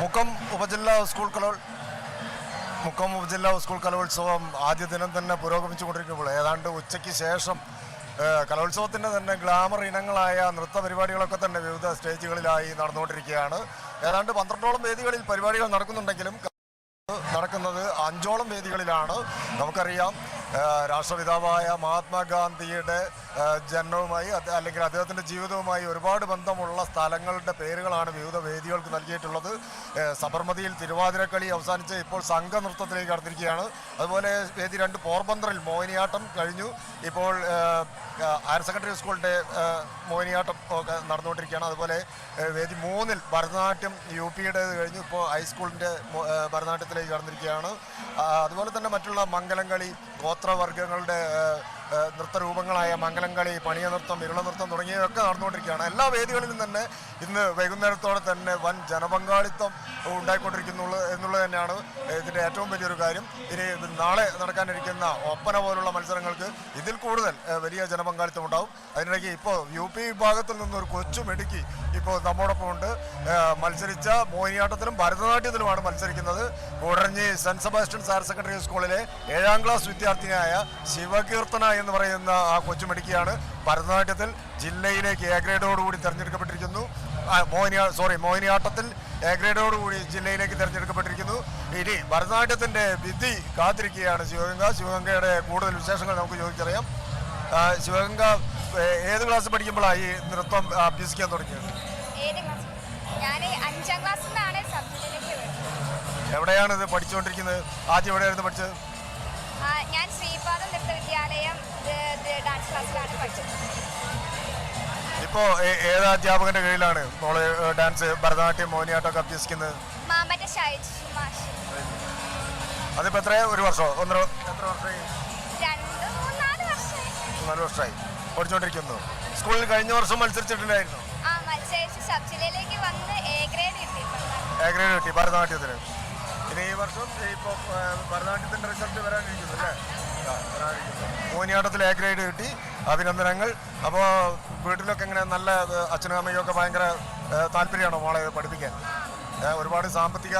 മുക്കം ഉപജില്ലാ സ്കൂൾ കലോ മുക്കം ഉപജില്ലാ സ്കൂൾ കലോത്സവം ആദ്യ ദിനം തന്നെ പുരോഗമിച്ചുകൊണ്ടിരിക്കുമ്പോൾ. ഏതാണ്ട് ഉച്ചയ്ക്ക് ശേഷം കലോത്സവത്തിന്റെ തന്നെ ഗ്ലാമർ ഇനങ്ങളായ നൃത്ത പരിപാടികളൊക്കെ തന്നെ വിവിധ സ്റ്റേജുകളിലായി നടന്നുകൊണ്ടിരിക്കുകയാണ്. ഏതാണ്ട് പന്ത്രണ്ടോളം വേദികളിൽ പരിപാടികൾ നടക്കുന്നുണ്ടെങ്കിലും നടക്കുന്നത് അഞ്ചോളം വേദികളിലാണ്. നമുക്കറിയാം രാഷ്ട്രപിതാവായ മഹാത്മാഗാന്ധിയുടെ ജന്മവുമായി അല്ലെങ്കിൽ അദ്ദേഹത്തിന്റെ ജീവിതവുമായി ഒരുപാട് ബന്ധമുള്ള സ്ഥലങ്ങളുടെ പേരുകളാണ് വിവിധ വേദികൾക്ക് നൽകിയിട്ടുള്ളത്. സബർമതിയിൽ തിരുവാതിരക്കളി അവസാനിച്ച് ഇപ്പോൾ സംഘനൃത്തത്തിലേക്ക് കടന്നിരിക്കുകയാണ്. അതുപോലെ വേദി രണ്ട് പോർബന്തറിൽ മോഹിനിയാട്ടം കഴിഞ്ഞു. ഇപ്പോൾ ഹയർ സെക്കൻഡറി സ്കൂളിന്റെ മോഹിനിയാട്ടം ഒക്കെ നടന്നുകൊണ്ടിരിക്കുകയാണ്. അതുപോലെ വേദി മൂന്നിൽ ഭരതനാട്യം യു പിയുടെ കഴിഞ്ഞു. ഇപ്പോൾ ഹൈസ്കൂളിന്റെ ഭരതനാട്യത്തിലേക്ക് കടന്നിരിക്കുകയാണ്. അതുപോലെ തന്നെ മറ്റുള്ള മംഗലംകളി ഗോത്രവർഗങ്ങളുടെ ആ, ആ, നൃത്തരൂപങ്ങളായ നൃത്തം ഇരുള നൃത്തം തുടങ്ങിയവയൊക്കെ നടന്നുകൊണ്ടിരിക്കുകയാണ്. എല്ലാ വേദികളിലും തന്നെ ഇന്ന് വൈകുന്നേരത്തോടെ തന്നെ വൻ ജനപങ്കാളിത്തം ഉണ്ടായിക്കൊണ്ടിരിക്കുന്നുള്ളൂ എന്നുള്ളത് തന്നെയാണ് ഇതിന്റെ ഏറ്റവും വലിയൊരു കാര്യം. ഇനി നാളെ നടക്കാനിരിക്കുന്ന ഒപ്പന പോലുള്ള മത്സരങ്ങൾക്ക് ഇതിൽ കൂടുതൽ വലിയ ജനപങ്കാളിത്തം ഉണ്ടാവും. അതിനിടയ്ക്ക് ഇപ്പോൾ യു പി വിഭാഗത്തിൽ നിന്നൊരു കൊച്ചു മെടുക്കി ഇപ്പോൾ നമ്മോടൊപ്പം ഉണ്ട്. മത്സരിച്ച മോഹിനിയാട്ടത്തിലും ഭരതനാട്യത്തിലുമാണ് മത്സരിക്കുന്നത്. Koodaranji saint Sebastian higher secondary സ്കൂളിലെ ഏഴാം ക്ലാസ് വിദ്യാർത്ഥിനിയായ ശിവകീർത്തന എന്ന് പറയുന്ന ആ കൊച്ചു മെടുക്കിയാണ് ഭരതനാട്യത്തിൽ ജില്ലയിലേക്ക് എ ഗ്രേഡോടുകൂടി തിരഞ്ഞെടുക്കപ്പെട്ടിരിക്കുന്നു. മോഹിനിയാ സോറി മോഹിനിയാട്ടത്തിൽ എ ഗ്രേഡോടുകൂടി ജില്ലയിലേക്ക് തിരഞ്ഞെടുക്കപ്പെട്ടിരിക്കുന്നു. ഇനി ഭരതനാട്യത്തിന്റെ വിധി കാത്തിരിക്കുകയാണ് ശിവഗംഗ. ശിവഗംഗയുടെ കൂടുതൽ വിശേഷങ്ങൾ നമുക്ക് ചോദിച്ചറിയാം. ശിവഗംഗ ഏത് ക്ലാസ് പഠിക്കുമ്പോഴാണ് ഈ നൃത്തം അഭ്യസിക്കാൻ തുടങ്ങിയത്? എവിടെയാണ് ഇത് പഠിച്ചുകൊണ്ടിരിക്കുന്നത്? ആദ്യം എവിടെയായിരുന്നു പഠിച്ചത്? ഞാൻ ശ്രീപാദം നൃത്ത വിദ്യാലയം ഡാൻസ് ക്ലാസ്സിലാണ് പഠിച്ചത് ഇപ്പോൾ ഏത് അധ്യാപകന്റെ കീഴിലാണ് മോൾ ഡാൻസ് ഭരതനാട്യം മോഹിനിയാട്ടം ഒക്കെ അഭ്യസിക്കുന്നത്? മാമറ്റ ഷൈജ് മാഷ്. അതിപ്പോൾ എത്ര ഒരു വർഷമോ ഒന്നര എത്ര വർഷമായി? രണ്ട് മൂന്നാൽ വർഷമായി. നാല് വർഷമായി. പഠിച്ചോണ്ടിരിക്കുന്നു. സ്കൂളിൽ കഴിഞ്ഞ വർഷം മത്സരിച്ചിട്ടുണ്ടായിരുന്നു. ആ മത്സരിച്ച് സബ് ജില്ലയിലേക്ക് വന്ന് എ ഗ്രേഡ് എ ഗ്രേഡ് കിട്ടി ഭരതനാട്യത്തിന്. ഇനി ഈ വർഷം ഇപ്പോൾ ഭരതനാട്യത്തിന്റെ റിസൾട്ട് വരാനിരിക്കുന്നു അല്ലേ? ആ, വരാനിരിക്കുന്നു. മോഹിനിയാട്ടത്തിൽ എ ഗ്രേഡ് കിട്ടി. അഭിനന്ദനങ്ങൾ. അപ്പോൾ വീട്ടിലൊക്കെ ഇങ്ങനെ നല്ല അച്ഛനും അമ്മയും ഒക്കെ ഭയങ്കര താല്പര്യമാണോ മോളെ പഠിപ്പിക്കാൻ? ഒരുപാട് സാമ്പത്തിക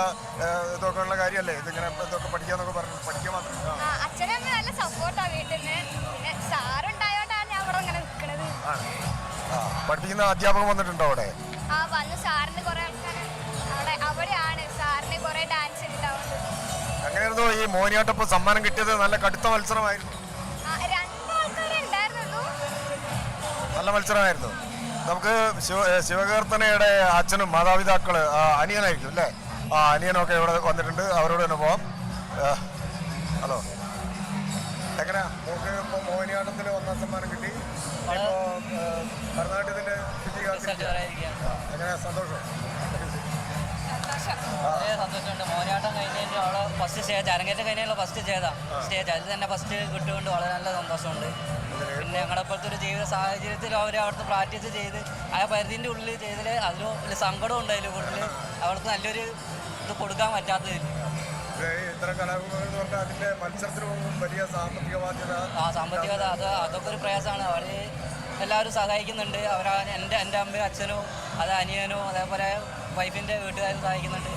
ഇതൊക്കെ ഉള്ള കാര്യമല്ലേ? ഇതിങ്ങനെ ഇതൊക്കെ പഠിക്കാന്നൊക്കെ പറഞ്ഞു പഠിക്കാൻ മാത്രം. അച്ഛനമ്മ നല്ല സപ്പോർട്ടാണ് വീട്ടിൽ നിന്ന് പിന്നെ സാറുണ്ടായോണ്ടാണ് ഞാൻ ഇങ്ങനെ നിൽക്കുന്നത് പഠിപ്പിക്കുന്ന അധ്യാപകൻ വന്നിട്ടുണ്ടോ അവിടെ? ആ വന്ന് സാറിന് എങ്ങനെയായിരുന്നു ഈ മോഹിനിയാട്ടപ്പോൾ സമ്മാനം കിട്ടിയത്? നല്ല കടുത്ത മത്സരമായിരുന്നു. നല്ല മത്സരമായിരുന്നു. നമുക്ക് ശിവ ശിവകീർത്തനയുടെ അച്ഛനും മാതാപിതാക്കൾ അനിയനായിരിക്കും അല്ലേ? ആ അനിയനൊക്കെ ഇവിടെ വന്നിട്ടുണ്ട്. അവരോട് തന്നെ പോവാം. ഹലോ. എങ്ങനെയാ നമുക്ക് ഇപ്പോൾ മോഹിനിയാട്ടത്തിൽ ഒന്നാം സമ്മാനം കിട്ടി. ഇപ്പോൾ ഭരതനാട്യത്തിന്റെ എങ്ങനെയാ സന്തോഷം. വളരെ സന്തോഷമുണ്ട്. മോനാട്ടം കഴിഞ്ഞതിന് അവളെ ഫസ്റ്റ് സ്റ്റേജ് അരങ്ങേറ്റം കഴിഞ്ഞാൽ ഫസ്റ്റ് സ്റ്റേജാ സ്റ്റേജ് അതിൽ തന്നെ ഫസ്റ്റ് കിട്ടുകൊണ്ട് വളരെ നല്ല സന്തോഷമുണ്ട്. പിന്നെ ഞങ്ങളുടെ ഇപ്പോഴത്തെ ഒരു ജീവിത സാഹചര്യത്തിൽ അവർ അവിടുത്തെ പ്രാക്ടീസ് ചെയ്ത് ആ പരിധിന്റെ ഉള്ളിൽ ചെയ്തതിൽ അതിൽ വലിയ സങ്കടം ഉണ്ടായില്ല കൂടുതൽ അവിടുത്തെ നല്ലൊരു ഇത് കൊടുക്കാൻ പറ്റാത്തതിൽ ഇത് ഇത്തരം എന്ന് പറഞ്ഞാൽ മത്സരത്തിന് വലിയ സാമ്പത്തിക ബാധ്യത. ആ സാമ്പത്തികത അത് അതൊക്കെ ഒരു പ്രയാസമാണ്. അവർ എല്ലാവരും സഹായിക്കുന്നുണ്ട്. അവർ എന്റെ എന്റെ അമ്മയും അച്ഛനും അത് അനിയനും അതേപോലെ വൈഫിന്റെ വീട്ടുകാരും സഹായിക്കുന്നുണ്ട്.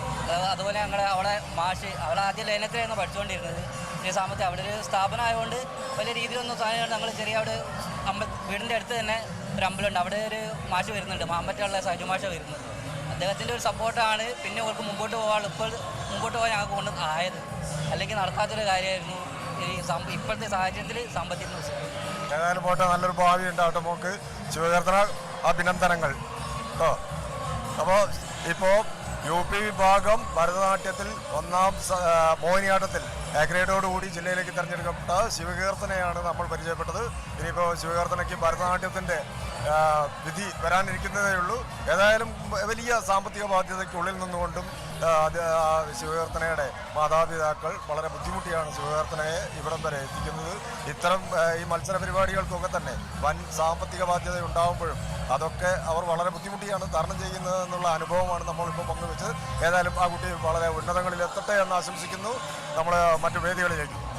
അതുപോലെ ഞങ്ങളുടെ അവളെ മാഷ് അവളെ ആദ്യം ലൈനത്തിലായിരുന്നു പഠിച്ചുകൊണ്ടിരുന്നത് ഈ സാമ്പത്തിക അവിടെ ഒരു സ്ഥാപനം ആയതുകൊണ്ട് വലിയ രീതിയിലൊന്നും സാധനം ഞങ്ങൾ ചെറിയ അവിടെ അമ്പ വീടിന്റെ അടുത്ത് തന്നെ ഒരു അമ്പലമുണ്ട്. അവിടെ ഒരു മാഷ് വരുന്നുണ്ട് മാമ്പറ്റുള്ള സജു മാഷ വരുന്നത്. അദ്ദേഹത്തിന്റെ ഒരു സപ്പോർട്ടാണ്. പിന്നെ അവർക്ക് മുമ്പോട്ട് പോകാൻ ഇപ്പോൾ മുമ്പോട്ട് പോകാൻ ഞങ്ങൾക്ക് കൊണ്ട് ആയത്. അല്ലെങ്കിൽ നടക്കാത്തൊരു കാര്യമായിരുന്നു ഈ ഇപ്പോഴത്തെ സാഹചര്യത്തിൽ സാമ്പത്തിക. ഏതായാലും പോട്ടെ നല്ലൊരു ഭാവി ഉണ്ടാവട്ടെ മോക്ക്. ശിവകീർത്തന അഭിനന്ദനങ്ങൾ. കേട്ടോ അപ്പോൾ ഇപ്പോൾ യു പി വിഭാഗം ഭരതനാട്യത്തിൽ ഒന്നാം മോഹിനിയാട്ടത്തിൽ ഗ്രേഡോടുകൂടി ജില്ലയിലേക്ക് തിരഞ്ഞെടുക്കപ്പെട്ട ശിവകീർത്തനയാണ് നമ്മൾ പരിചയപ്പെട്ടത്. ഇനിയിപ്പോൾ ശിവകീർത്തനയ്ക്ക് ഭരതനാട്യത്തിന്റെ വിധി വരാനിരിക്കുന്നതേ ഉള്ളൂ ഏതായാലും വലിയ സാമ്പത്തിക ബാധ്യതയ്ക്കുള്ളിൽ നിന്നുകൊണ്ടും ശിവകീർത്തനയുടെ മാതാപിതാക്കൾ വളരെ ബുദ്ധിമുട്ടിയാണ് ശിവകീർത്തനയെ ഇവിടം വരെ എത്തിക്കുന്നത്. ഇത്തരം ഈ മത്സര പരിപാടികൾക്കൊക്കെ തന്നെ വൻ സാമ്പത്തിക ബാധ്യത ഉണ്ടാകുമ്പോഴും അതൊക്കെ അവർ വളരെ ബുദ്ധിമുട്ടിയാണ് തരണം ചെയ്യുന്നത് എന്നുള്ള അനുഭവമാണ് നമ്മളിപ്പോൾ പങ്കുവെച്ചത്. ഏതായാലും ആ കുട്ടി വളരെ ഉന്നതങ്ങളിൽ എത്തട്ടെ എന്ന് ആശംസിക്കുന്നു. നമ്മൾ മറ്റു വേദികളിലേക്ക്